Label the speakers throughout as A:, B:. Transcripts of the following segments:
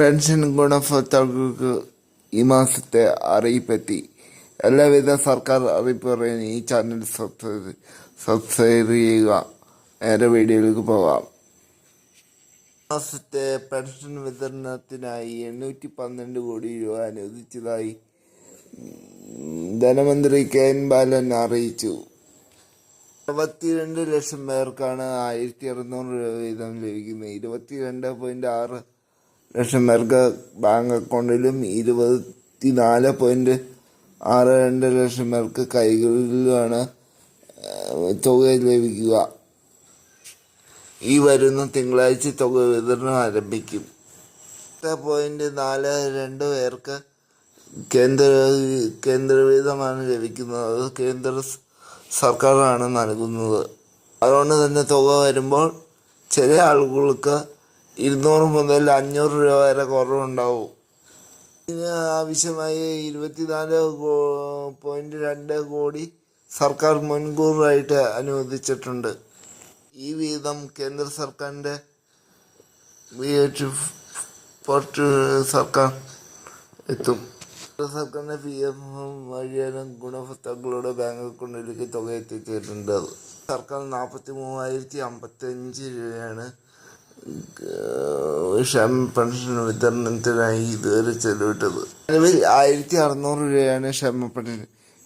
A: Pension ഗുണഭോക്താക്കൾക്ക് ഈ മാസത്തെ അറിയിപ്പെത്തി. എല്ലാവിധ സർക്കാർ അറിയിപ്പ് പറയാൻ ഈ ചാനൽ സബ്സ്ക്രൈബ് സബ്സ്ക്രൈബ് ചെയ്യുക. നേരെ വീഡിയോയിലേക്ക് പോകാം. മാസത്തെ പെൻഷൻ വിതരണത്തിനായി എണ്ണൂറ്റി പന്ത്രണ്ട് കോടി രൂപ അനുവദിച്ചതായി ധനമന്ത്രി കെ എൻ ബാലൻ അറിയിച്ചു. അറുപത്തിരണ്ട് ലക്ഷം പേർക്കാണ് ആയിരത്തി അറുന്നൂറ് രൂപ വീതം ലഭിക്കുന്നത്. ഇരുപത്തിരണ്ട് പോയിന്റ് ആറ് ലക്ഷം പേർക്ക് ബാങ്ക് അക്കൗണ്ടിലും ഇരുപത്തി നാല് പോയിന്റ് ആറ് രണ്ട് ലക്ഷം പേർക്ക് കൈകളിലുമാണ് തുക ലഭിക്കുക. ഈ വരുന്ന തിങ്കളാഴ്ച തുക വിതരണം ആരംഭിക്കും. എട്ട് പോയിന്റ് നാല് രണ്ട് പേർക്ക് കേന്ദ്ര കേന്ദ്രവിധമാണ് ലഭിക്കുന്നത്. അത് കേന്ദ്ര സർക്കാരാണ് നൽകുന്നത്. അതുകൊണ്ട് തന്നെ തുക വരുമ്പോൾ ചില ആളുകൾക്ക് ഇരുന്നൂറ് മുതൽ അഞ്ഞൂറ് രൂപ വരെ കുറവുണ്ടാവും. ഇതിന് ആവശ്യമായ ഇരുപത്തിനാല് പോയിന്റ് രണ്ട് കോടി സർക്കാർ മുൻകൂറായിട്ട് അനുവദിച്ചിട്ടുണ്ട്. ഈ വീതം കേന്ദ്ര സർക്കാരിന്റെ പോർട്ട് സർക്കാർ എത്തും. കേന്ദ്ര സർക്കാരിന്റെ പി എഫ് വഴിയാണ് ഗുണഭോക്താക്കളുടെ ബാങ്ക് അക്കൗണ്ടിലേക്ക് തുക എത്തിച്ചിട്ടുണ്ട് സർക്കാർ നാൽപ്പത്തി മൂവായിരത്തി അമ്പത്തി അഞ്ച് രൂപയാണ്. ക്ഷേമ വിതരണത്തിനായി ഇതുവരെ ചെലവിട്ടത്. നിലവിൽ ആയിരത്തി അറുന്നൂറ് രൂപയാണ് ക്ഷേമ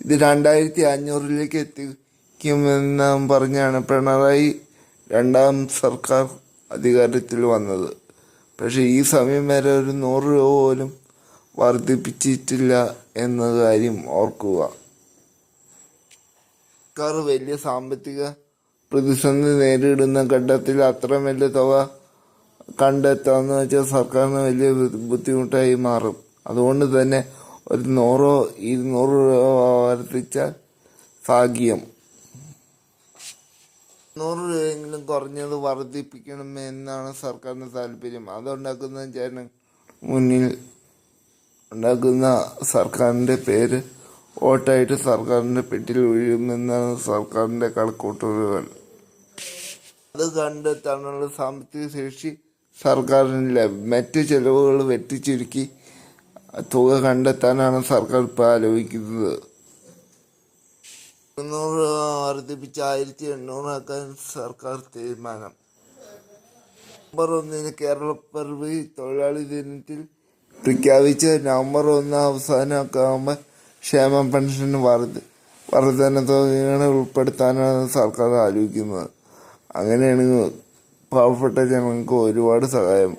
A: ഇത് രണ്ടായിരത്തി അഞ്ഞൂറിലേക്ക് എത്തിക്കുമെന്ന് പറഞ്ഞാണ് പിണറായി രണ്ടാം സർക്കാർ അധികാരത്തിൽ വന്നത്. പക്ഷേ ഈ സമയം വരെ ഒരു നൂറ് രൂപ പോലും വർദ്ധിപ്പിച്ചിട്ടില്ല എന്ന കാര്യം ഓർക്കുക. സർക്കാർ വലിയ സാമ്പത്തിക പ്രതിസന്ധി നേരിടുന്ന ഘട്ടത്തിൽ അത്രയും വലിയ തുക കണ്ടെത്താന്ന് വെച്ചാൽ സർക്കാരിന് വലിയ ബുദ്ധിമുട്ടായി മാറും. അതുകൊണ്ട് തന്നെ ഒരു നൂറോ ഇരുന്നൂറ് രൂപ വർദ്ധിച്ചാൽ ഭാഗ്യം. നൂറ് രൂപയെങ്കിലും കുറഞ്ഞത് വർദ്ധിപ്പിക്കണം എന്നാണ് സർക്കാരിന് താല്പര്യം. അതുണ്ടാക്കുന്ന ജന മുന്നിൽ ഉണ്ടാക്കുന്ന സർക്കാരിന്റെ പേര് വോട്ടായിട്ട് സർക്കാരിന്റെ പെട്ടിൽ വീഴുമെന്നാണ് സർക്കാരിന്റെ കണക്കൂട്ടലുകൾ അത് കണ്ടെത്താനുള്ള സാമ്പത്തിക ശേഷി സർക്കാരിനില്ല. മറ്റ് ചിലവുകൾ വെട്ടിച്ചുരുക്കി തുക കണ്ടെത്താനാണ് സർക്കാർ ഇപ്പോൾ ആലോചിക്കുന്നത്. എണ്ണൂറ് വർദ്ധിപ്പിച്ച് ആയിരത്തി എണ്ണൂറാക്കാൻ സർക്കാർ തീരുമാനം. നവംബർ ഒന്നിന് കേരളപ്പിറവി തൊഴിലാളി ദിനത്തിൽ പ്രഖ്യാപിച്ച് നവംബർ ഒന്ന് അവസാനമൊക്കെ ആകുമ്പോൾ ക്ഷേമ പെൻഷൻ വർദ്ധ വർധന തുകകൾ ഉൾപ്പെടുത്താനാണ് സർക്കാർ ആലോചിക്കുന്നത്. അങ്ങനെയാണ് പാവപ്പെട്ട ജനങ്ങൾക്ക് ഒരുപാട് സഹായം.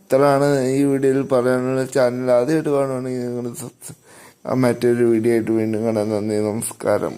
A: ഇത്രയാണ് ഈ വീഡിയോയിൽ പറയാനുള്ള ചാനൽ ആദ്യമായിട്ട് കാണുകയാണെങ്കിൽ നിങ്ങൾ മറ്റൊരു വീഡിയോ ആയിട്ട് വീണ്ടും കാണാൻ നന്ദി നമസ്കാരം.